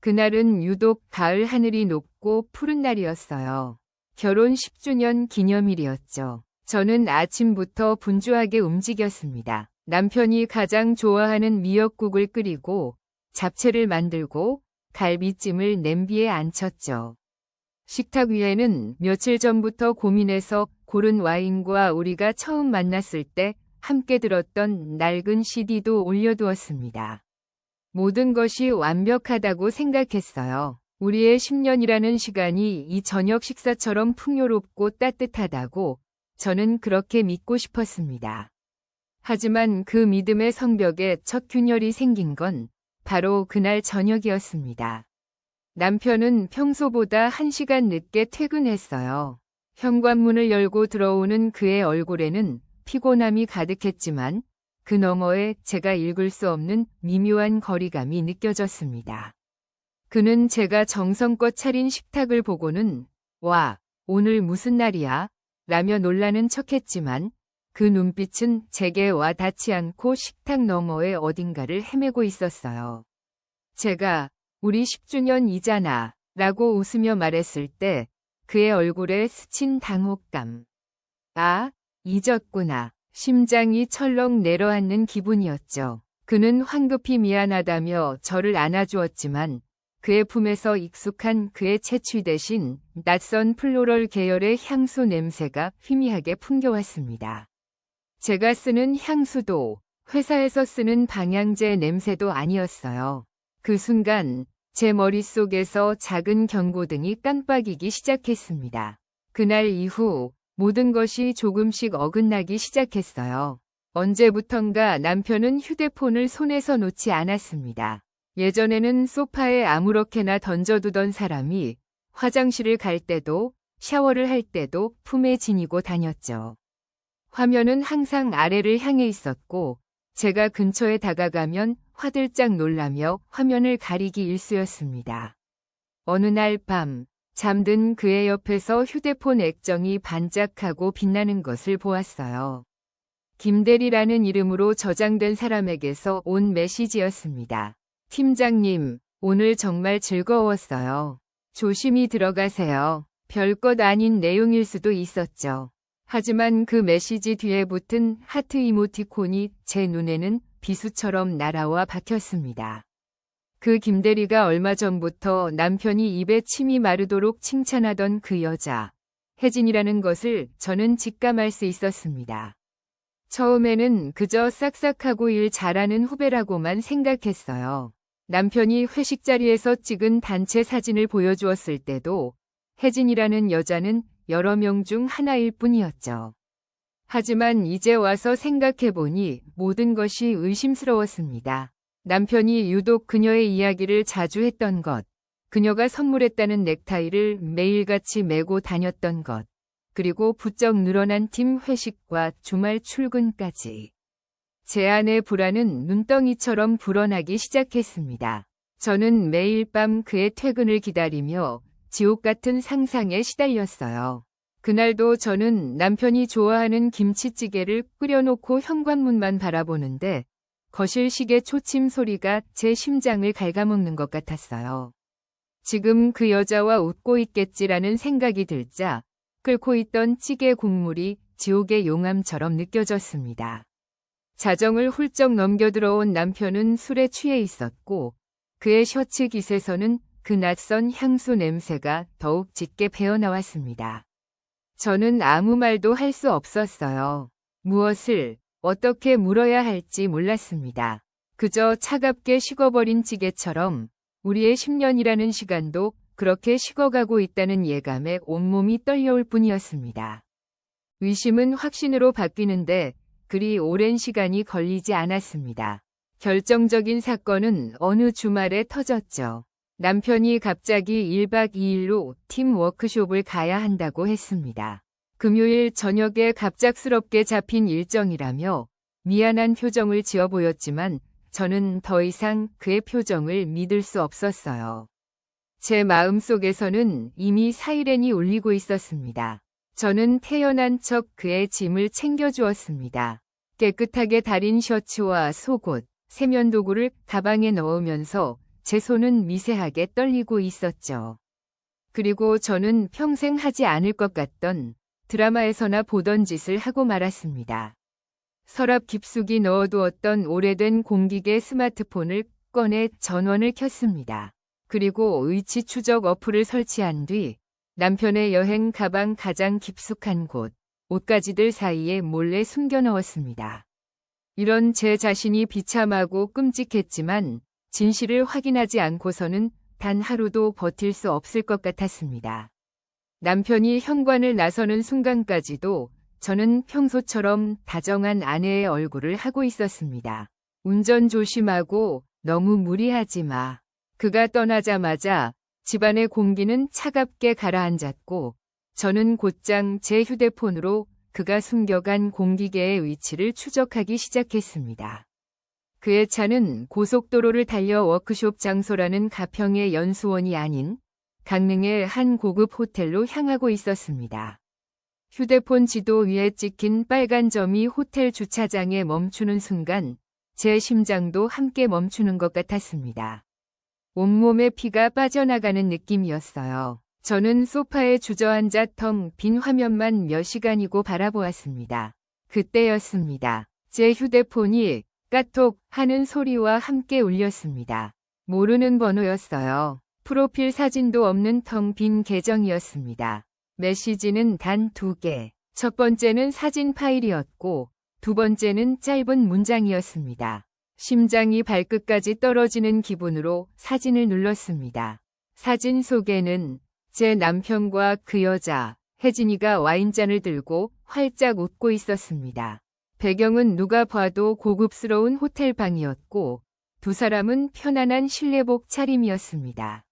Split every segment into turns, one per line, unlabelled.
그날은 유독 가을 하늘이 높고 푸른 날이었어요. 결혼 10주년 기념일이었죠. 저는 아침부터 분주하게 움직였습니다. 남편이 가장 좋아하는 미역국을 끓이고 잡채를 만들고 갈비찜을 냄비에 앉혔죠. 식탁 위에는 며칠 전부터 고민해서 고른 와인과 우리가 처음 만났을 때 함께 들었던 낡은 CD도 올려두었습니다. 모든 것이 완벽하다고 생각했어요. 우리의 10년이라는 시간이 이 저녁 식사처럼 풍요롭고 따뜻하다고 저는 그렇게 믿고 싶었습니다. 하지만 그 믿음의 성벽에 첫 균열이 생긴 건 바로 그날 저녁이었습니다. 남편은 평소보다 한 시간 늦게 퇴근했어요. 현관문을 열고 들어오는 그의 얼굴에는 피곤함이 가득했지만 그 너머에 제가 읽을 수 없는 미묘한 거리감이 느껴졌습니다. 그는 제가 정성껏 차린 식탁을 보고는 와, 오늘 무슨 날이야? 라며 놀라는 척했지만 그 눈빛은 제게 와 닿지 않고 식탁 너머의 어딘가를 헤매고 있었어요. 제가 우리 10주년이잖아 라고 웃으며 말했을 때 그의 얼굴에 스친 당혹감. 아, 잊었구나. 심장이 철렁 내려앉는 기분이었죠. 그는 황급히 미안하다며 저를 안아주었지만 그의 품에서 익숙한 그의 채취 대신 낯선 플로럴 계열의 향수 냄새가 희미하게 풍겨왔습니다. 제가 쓰는 향수도 회사에서 쓰는 방향제 냄새도 아니었어요. 그 순간 제 머릿속에서 작은 경고등이 깜빡이기 시작했습니다. 그날 이후 모든 것이 조금씩 어긋나기 시작했어요. 언제부턴가 남편은 휴대폰을 손에서 놓지 않았습니다. 예전에는 소파에 아무렇게나 던져두던 사람이 화장실을 갈 때도 샤워를 할 때도 품에 지니고 다녔죠. 화면은 항상 아래를 향해 있었고 제가 근처에 다가가면 화들짝 놀라며 화면을 가리기 일쑤였습니다. 어느 날 밤 잠든 그의 옆에서 휴대폰 액정이 반짝하고 빛나는 것을 보았어요. 김대리라는 이름으로 저장된 사람에게서 온 메시지였습니다. 팀장님, 오늘 정말 즐거웠어요. 조심히 들어가세요. 별것 아닌 내용일 수도 있었죠. 하지만 그 메시지 뒤에 붙은 하트 이모티콘이 제 눈에는 비수처럼 날아와 박혔습니다. 그 김대리가 얼마 전부터 남편이 입에 침이 마르도록 칭찬하던 그 여자, 혜진이라는 것을 저는 직감할 수 있었습니다. 처음에는 그저 싹싹하고 일 잘하는 후배라고만 생각했어요. 남편이 회식 자리에서 찍은 단체 사진을 보여주었을 때도 혜진이라는 여자는 여러 명 중 하나일 뿐이었죠. 하지만 이제 와서 생각해보니 모든 것이 의심스러웠습니다. 남편이 유독 그녀의 이야기를 자주 했던 것, 그녀가 선물했다는 넥타이를 매일같이 메고 다녔던 것, 그리고 부쩍 늘어난 팀 회식과 주말 출근까지. 제 안의 불안은 눈덩이처럼 불어나기 시작했습니다. 저는 매일 밤 그의 퇴근을 기다리며 지옥 같은 상상에 시달렸어요. 그날도 저는 남편이 좋아하는 김치찌개를 끓여놓고 현관문만 바라보는데 거실 시계 초침 소리가 제 심장을 갉아먹는 것 같았어요. 지금 그 여자와 웃고 있겠지라는 생각이 들자 끓고 있던 찌개 국물이 지옥의 용암처럼 느껴졌습니다. 자정을 훌쩍 넘겨 들어온 남편은 술에 취해 있었고 그의 셔츠 깃에서는 그 낯선 향수 냄새가 더욱 짙게 배어나왔습니다. 저는 아무 말도 할 수 없었어요. 무엇을 어떻게 물어야 할지 몰랐습니다. 그저 차갑게 식어버린 찌개처럼 우리의 10년이라는 시간도 그렇게 식어가고 있다는 예감에 온몸이 떨려올 뿐이었습니다. 의심은 확신으로 바뀌는데 그리 오랜 시간이 걸리지 않았습니다. 결정적인 사건은 어느 주말에 터졌죠. 남편이 갑자기 1박 2일로 팀 워크숍을 가야 한다고 했습니다. 금요일 저녁에 갑작스럽게 잡힌 일정이라며 미안한 표정을 지어 보였지만 저는 더 이상 그의 표정을 믿을 수 없었어요. 제 마음속에서는 이미 사이렌이 울리고 있었습니다. 저는 태연한 척 그의 짐을 챙겨주었습니다. 깨끗하게 다린 셔츠와 속옷, 세면도구를 가방에 넣으면서 제 손은 미세하게 떨리고 있었죠. 그리고 저는 평생 하지 않을 것 같던 드라마에서나 보던 짓을 하고 말았습니다. 서랍 깊숙이 넣어두었던 오래된 공기계 스마트폰을 꺼내 전원을 켰습니다. 그리고 위치 추적 어플을 설치한 뒤 남편의 여행 가방 가장 깊숙한 곳, 옷가지들 사이에 몰래 숨겨 넣었습니다. 이런 제 자신이 비참하고 끔찍했지만 진실을 확인하지 않고서는 단 하루도 버틸 수 없을 것 같았습니다. 남편이 현관을 나서는 순간까지도 저는 평소처럼 다정한 아내의 얼굴을 하고 있었습니다. 운전 조심하고 너무 무리하지 마. 그가 떠나자마자 집안의 공기는 차갑게 가라앉았고 저는 곧장 제 휴대폰으로 그가 숨겨간 공기계의 위치를 추적하기 시작했습니다. 그의 차는 고속도로를 달려 워크숍 장소라는 가평의 연수원이 아닌 강릉의 한 고급 호텔로 향하고 있었습니다. 휴대폰 지도 위에 찍힌 빨간 점이 호텔 주차장에 멈추는 순간 제 심장도 함께 멈추는 것 같았습니다. 온몸에 피가 빠져나가는 느낌이었어요. 저는 소파에 주저앉아 텅 빈 화면만 몇 시간이고 바라보았습니다. 그때였습니다. 제 휴대폰이 까톡 하는 소리와 함께 울렸습니다. 모르는 번호였어요. 프로필 사진도 없는 텅 빈 계정이었습니다. 메시지는 단 두 개. 첫 번째는 사진 파일이었고 두 번째는 짧은 문장이었습니다. 심장이 발끝까지 떨어지는 기분으로 사진을 눌렀습니다. 사진 속에는 제 남편과 그 여자, 혜진이가 와인잔을 들고 활짝 웃고 있었습니다. 배경은 누가 봐도 고급스러운 호텔 방이었고 두 사람은 편안한 실내복 차림이었습니다.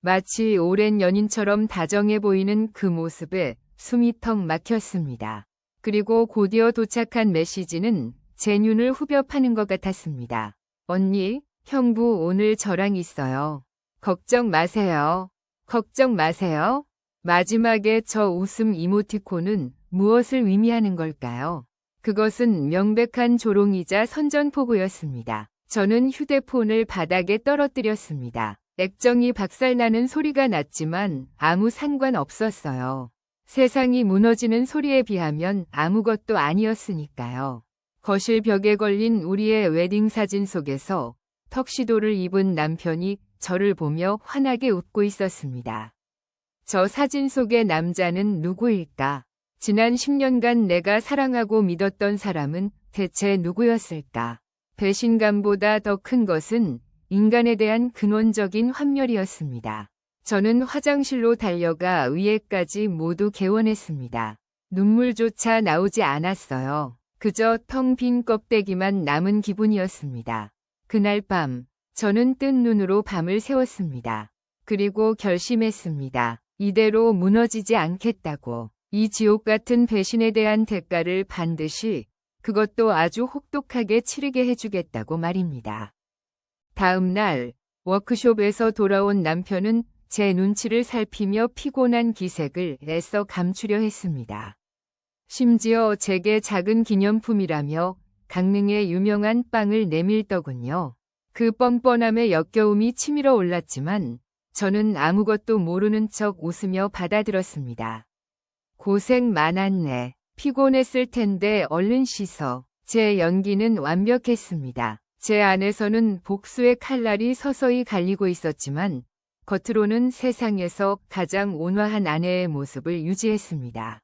마치 오랜 연인처럼 다정해 보이는 그 모습에 숨이 턱 막혔습니다. 그리고 곧이어 도착한 메시지는 제 눈을 후벼 파는 것 같았습니다. 언니, 형부 오늘 저랑 있어요. 걱정 마세요. 걱정 마세요. 마지막에 저 웃음 이모티콘은 무엇을 의미하는 걸까요? 그것은 명백한 조롱이자 선전포고였습니다. 저는 휴대폰을 바닥에 떨어뜨렸습니다. 액정이 박살나는 소리가 났지만 아무 상관 없었어요. 세상이 무너지는 소리에 비하면 아무것도 아니었으니까요. 거실 벽에 걸린 우리의 웨딩 사진 속에서 턱시도를 입은 남편이 저를 보며 환하게 웃고 있었습니다. 저 사진 속의 남자는 누구일까? 지난 10년간 내가 사랑하고 믿었던 사람은 대체 누구였을까? 배신감보다 더 큰 것은 인간에 대한 근원적인 환멸이었습니다. 저는 화장실로 달려가 위에까지 모두 개원했습니다. 눈물조차 나오지 않았어요. 그저 텅 빈 껍데기만 남은 기분이었습니다. 그날 밤, 저는 뜬 눈으로 밤을 새웠습니다. 그리고 결심했습니다. 이대로 무너지지 않겠다고. 이 지옥 같은 배신에 대한 대가를 반드시 그것도 아주 혹독하게 치르게 해주겠다고 말입니다. 다음 날 워크숍에서 돌아온 남편은 제 눈치를 살피며 피곤한 기색을 애써 감추려 했습니다. 심지어 제게 작은 기념품이라며 강릉의 유명한 빵을 내밀더군요. 그 뻔뻔함에 역겨움이 치밀어 올랐지만 저는 아무것도 모르는 척 웃으며 받아들었습니다. 고생 많았네. 피곤했을 텐데 얼른 씻어. 제 연기는 완벽했습니다. 제 안에서는 복수의 칼날이 서서히 갈리고 있었지만 겉으로는 세상에서 가장 온화한 아내의 모습을 유지했습니다.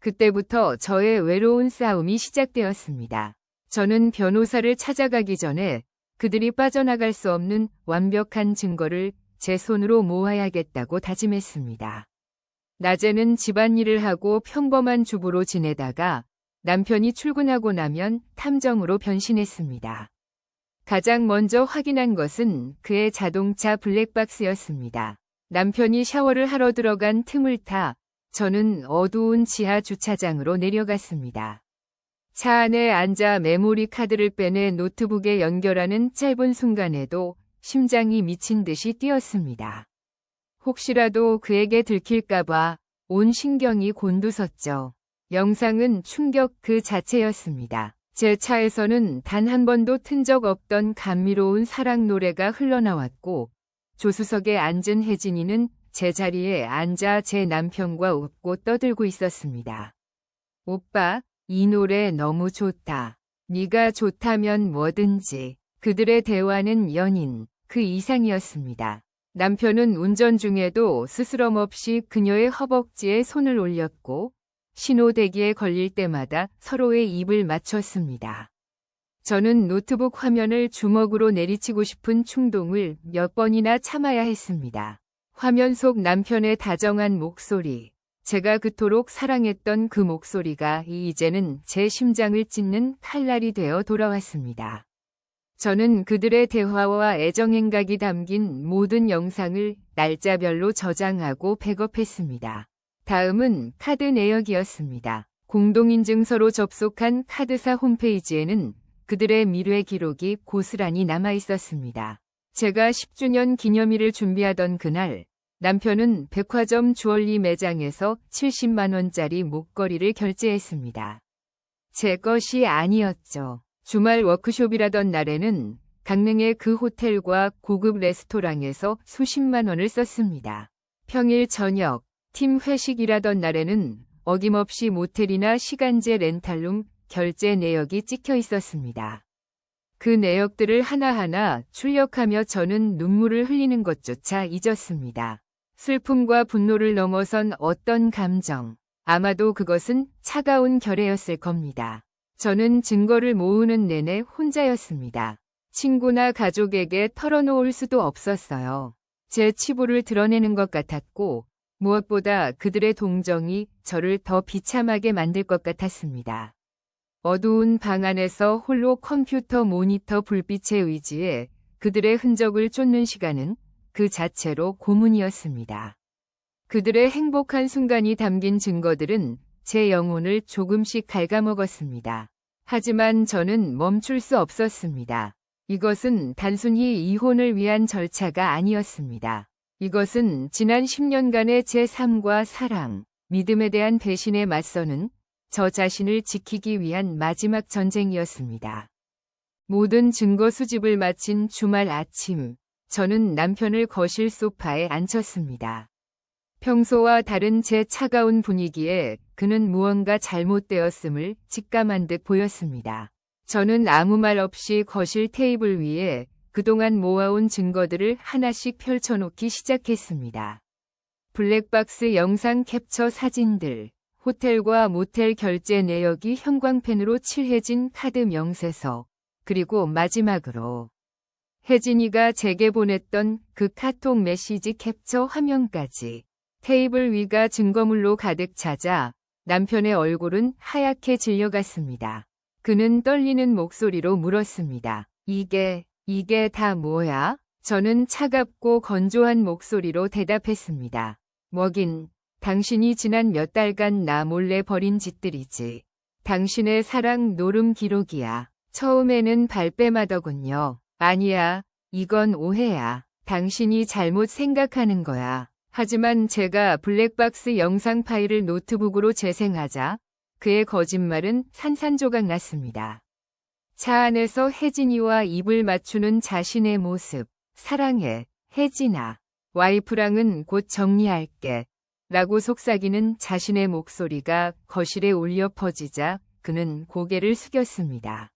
그때부터 저의 외로운 싸움이 시작되었습니다. 저는 변호사를 찾아가기 전에 그들이 빠져나갈 수 없는 완벽한 증거를 제 손으로 모아야겠다고 다짐했습니다. 낮에는 집안일을 하고 평범한 주부로 지내다가 남편이 출근하고 나면 탐정으로 변신했습니다. 가장 먼저 확인한 것은 그의 자동차 블랙박스였습니다. 남편이 샤워를 하러 들어간 틈을 타 저는 어두운 지하 주차장으로 내려갔습니다. 차 안에 앉아 메모리 카드를 빼내 노트북에 연결하는 짧은 순간에도 심장이 미친 듯이 뛰었습니다. 혹시라도 그에게 들킬까봐 온 신경이 곤두섰죠. 영상은 충격 그 자체였습니다. 제 차에서는 단 한 번도 튼 적 없던 감미로운 사랑 노래가 흘러나왔고 조수석에 앉은 혜진이는 제 자리에 앉아 제 남편과 웃고 떠들고 있었습니다. 오빠, 이 노래 너무 좋다. 네가 좋다면 뭐든지. 그들의 대화는 연인, 그 이상이었습니다. 남편은 운전 중에도 스스럼 없이 그녀의 허벅지에 손을 올렸고 신호대기에 걸릴 때마다 서로의 입을 맞췄습니다. 저는 노트북 화면을 주먹으로 내리치고 싶은 충동을 몇 번이나 참아야 했습니다. 화면 속 남편의 다정한 목소리, 제가 그토록 사랑했던 그 목소리가 이제는 제 심장을 찢는 칼날이 되어 돌아왔습니다. 저는 그들의 대화와 애정행각이 담긴 모든 영상을 날짜별로 저장하고 백업했습니다. 다음은 카드 내역이었습니다. 공동인증서로 접속한 카드사 홈페이지에는 그들의 미래 기록이 고스란히 남아 있었습니다. 제가 10주년 기념일을 준비하던 그날, 남편은 백화점 주얼리 매장에서 70만원짜리 목걸이를 결제했습니다. 제 것이 아니었죠. 주말 워크숍이라던 날에는 강릉의 그 호텔과 고급 레스토랑에서 수십만 원을 썼습니다. 평일 저녁, 팀 회식이라던 날에는 어김없이 모텔이나 시간제 렌탈룸 결제 내역이 찍혀 있었습니다. 그 내역들을 하나하나 출력하며 저는 눈물을 흘리는 것조차 잊었습니다. 슬픔과 분노를 넘어선 어떤 감정, 아마도 그것은 차가운 결의였을 겁니다. 저는 증거를 모으는 내내 혼자였습니다. 친구나 가족에게 털어놓을 수도 없었어요. 제 치부를 드러내는 것 같았고, 무엇보다 그들의 동정이 저를 더 비참하게 만들 것 같았습니다. 어두운 방 안에서 홀로 컴퓨터 모니터 불빛에 의지해 그들의 흔적을 쫓는 시간은 그 자체로 고문이었습니다. 그들의 행복한 순간이 담긴 증거들은 제 영혼을 조금씩 갉아먹었습니다. 하지만 저는 멈출 수 없었습니다. 이것은 단순히 이혼을 위한 절차가 아니었습니다. 이것은 지난 10년간의 제 삶과 사랑, 믿음에 대한 배신에 맞서는 저 자신을 지키기 위한 마지막 전쟁이었습니다. 모든 증거 수집을 마친 주말 아침, 저는 남편을 거실 소파에 앉혔습니다. 평소와 다른 제 차가운 분위기에 그는 무언가 잘못되었음을 직감한 듯 보였습니다. 저는 아무 말 없이 거실 테이블 위에 그동안 모아온 증거들을 하나씩 펼쳐놓기 시작했습니다. 블랙박스 영상 캡처 사진들, 호텔과 모텔 결제 내역이 형광펜으로 칠해진 카드 명세서, 그리고 마지막으로 혜진이가 제게 보냈던 그 카톡 메시지 캡처 화면까지 테이블 위가 증거물로 가득 차자 남편의 얼굴은 하얗게 질려갔습니다. 그는 떨리는 목소리로 물었습니다. 이게, 이게 다 뭐야? 저는 차갑고 건조한 목소리로 대답했습니다. 뭐긴, 당신이 지난 몇 달간 나 몰래 벌인 짓들이지. 당신의 사랑 노름 기록이야. 처음에는 발뺌하더군요. 아니야, 이건 오해야. 당신이 잘못 생각하는 거야. 하지만 제가 블랙박스 영상 파일을 노트북으로 재생하자 그의 거짓말은 산산조각 났습니다. 차 안에서 혜진이와 입을 맞추는 자신의 모습. 사랑해, 혜진아. 와이프랑은 곧 정리할게. 라고 속삭이는 자신의 목소리가 거실에 울려 퍼지자 그는 고개를 숙였습니다.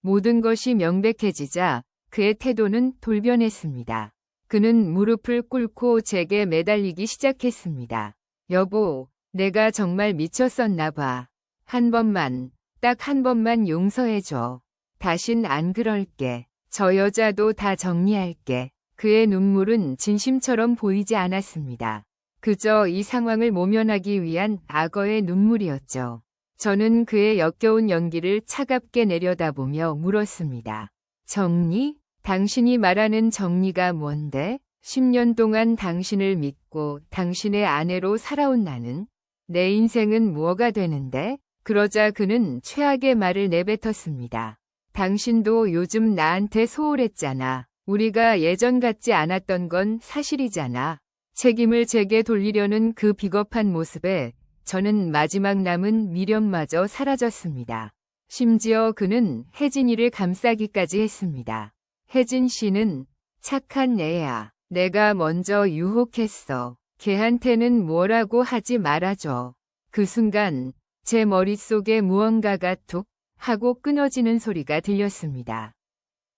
모든 것이 명백해지자 그의 태도는 돌변했습니다. 그는 무릎을 꿇고 제게 매달리기 시작했습니다. 여보, 내가 정말 미쳤었나 봐. 한 번만, 딱 한 번만 용서해줘. 다신 안 그럴게. 저 여자도 다 정리할게. 그의 눈물은 진심처럼 보이지 않았습니다. 그저 이 상황을 모면하기 위한 악어의 눈물이었죠. 저는 그의 역겨운 연기를 차갑게 내려다보며 물었습니다. 정리? 당신이 말하는 정리가 뭔데? 10년 동안 당신을 믿고 당신의 아내로 살아온 나는 내 인생은 무엇가 되는데? 그러자 그는 최악의 말을 내뱉었습니다. 당신도 요즘 나한테 소홀했잖아. 우리가 예전 같지 않았던 건 사실이잖아. 책임을 제게 돌리려는 그 비겁한 모습에 저는 마지막 남은 미련마저 사라졌습니다. 심지어 그는 혜진이를 감싸기까지 했습니다. 혜진 씨는 착한 애야. 내가 먼저 유혹했어. 걔한테는 뭐라고 하지 말아줘. 그 순간 제 머릿속에 무언가가 툭 하고 끊어지는 소리가 들렸습니다.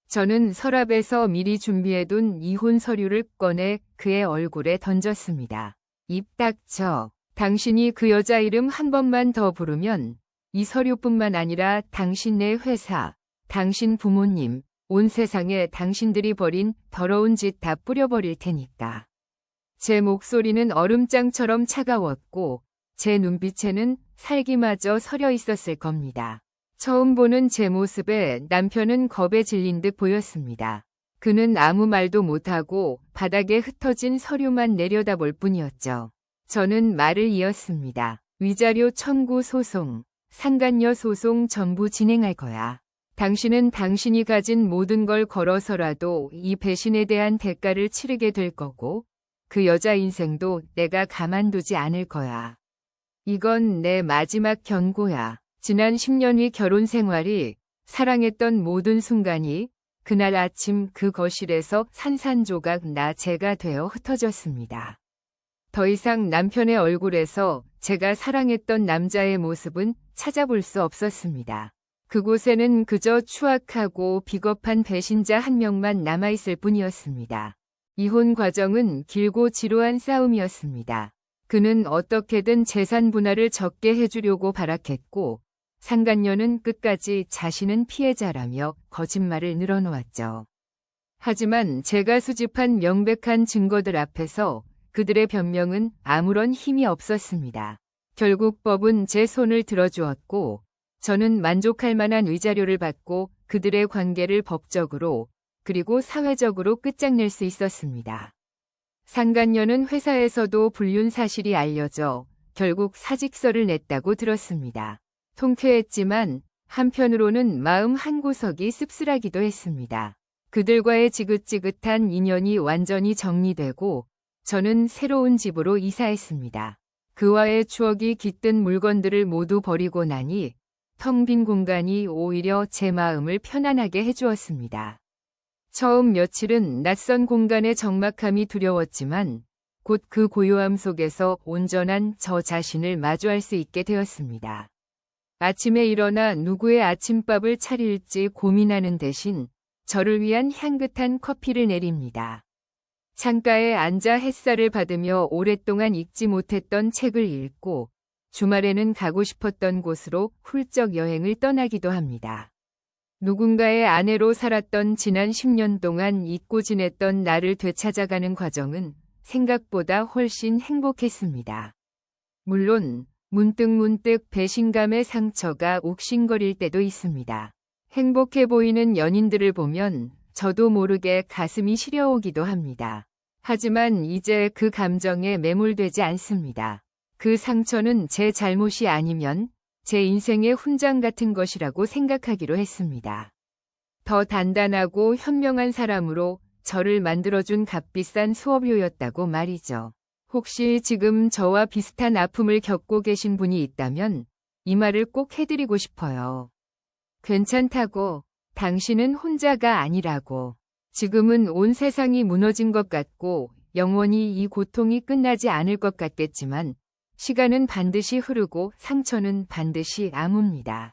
저는 서랍에서 미리 준비해둔 이혼 서류를 꺼내 그의 얼굴에 던졌습니다. 입 닥쳐. 당신이 그 여자 이름 한 번만 더 부르면 이 서류뿐만 아니라 당신 네 회사, 당신 부모님, 온 세상에 당신들이 벌인 더러운 짓 다 뿌려버릴 테니까. 제 목소리는 얼음장처럼 차가웠고 제 눈빛에는 살기마저 서려 있었을 겁니다. 처음 보는 제 모습에 남편은 겁에 질린 듯 보였습니다. 그는 아무 말도 못하고 바닥에 흩어진 서류만 내려다볼 뿐이었죠. 저는 말을 이었습니다. 위자료 청구 소송, 상간녀 소송 전부 진행할 거야. 당신은 당신이 가진 모든 걸 걸어서라도 이 배신에 대한 대가를 치르게 될 거고, 그 여자 인생도 내가 가만두지 않을 거야. 이건 내 마지막 경고야. 지난 10년의 결혼 생활이 사랑했던 모든 순간이 그날 아침 그 거실에서 산산조각 나 제가 되어 흩어졌습니다. 더 이상 남편의 얼굴에서 제가 사랑했던 남자의 모습은 찾아볼 수 없었습니다. 그곳에는 그저 추악하고 비겁한 배신자 한 명만 남아있을 뿐이었습니다. 이혼 과정은 길고 지루한 싸움이었습니다. 그는 어떻게든 재산 분할을 적게 해주려고 발악했고, 상간녀는 끝까지 자신은 피해자라며 거짓말을 늘어놓았죠. 하지만 제가 수집한 명백한 증거들 앞에서 그들의 변명은 아무런 힘이 없었습니다. 결국 법은 제 손을 들어주었고, 저는 만족할 만한 위자료를 받고 그들의 관계를 법적으로 그리고 사회적으로 끝장낼 수 있었습니다. 상간녀는 회사에서도 불륜 사실이 알려져 결국 사직서를 냈다고 들었습니다. 통쾌했지만 한편으로는 마음 한구석이 씁쓸하기도 했습니다. 그들과의 지긋지긋한 인연이 완전히 정리되고 저는 새로운 집으로 이사했습니다. 그와의 추억이 깃든 물건들을 모두 버리고 나니 텅 빈 공간이 오히려 제 마음을 편안하게 해주었습니다. 처음 며칠은 낯선 공간의 적막함이 두려웠지만 곧 그 고요함 속에서 온전한 저 자신을 마주할 수 있게 되었습니다. 아침에 일어나 누구의 아침밥을 차릴지 고민하는 대신 저를 위한 향긋한 커피를 내립니다. 창가에 앉아 햇살을 받으며 오랫동안 읽지 못했던 책을 읽고 주말에는 가고 싶었던 곳으로 훌쩍 여행을 떠나기도 합니다. 누군가의 아내로 살았던 지난 10년 동안 잊고 지냈던 나를 되찾아가는 과정은 생각보다 훨씬 행복했습니다. 물론 문득 문득 배신감의 상처가 옥신거릴 때도 있습니다. 행복해 보이는 연인들을 보면 저도 모르게 가슴이 시려오기도 합니다. 하지만 이제 그 감정에 매몰되지 않습니다. 그 상처는 제 잘못이 아니면 제 인생의 훈장 같은 것이라고 생각하기로 했습니다. 더 단단하고 현명한 사람으로 저를 만들어준 값비싼 수업료였다고 말이죠. 혹시 지금 저와 비슷한 아픔을 겪고 계신 분이 있다면 이 말을 꼭 해드리고 싶어요. 괜찮다고, 당신은 혼자가 아니라고. 지금은 온 세상이 무너진 것 같고 영원히 이 고통이 끝나지 않을 것 같겠지만 시간은 반드시 흐르고 상처는 반드시 아뭅니다.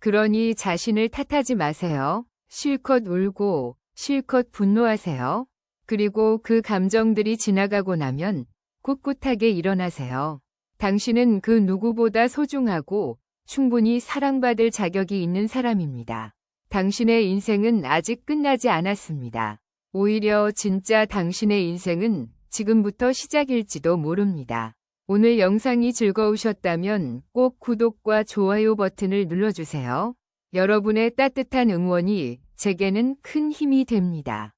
그러니 자신을 탓하지 마세요. 실컷 울고 실컷 분노하세요. 그리고 그 감정들이 지나가고 나면 꿋꿋하게 일어나세요. 당신은 그 누구보다 소중하고 충분히 사랑받을 자격이 있는 사람입니다. 당신의 인생은 아직 끝나지 않았습니다. 오히려 진짜 당신의 인생은 지금부터 시작일지도 모릅니다. 오늘 영상이 즐거우셨다면 꼭 구독과 좋아요 버튼을 눌러주세요. 여러분의 따뜻한 응원이 제게는 큰 힘이 됩니다.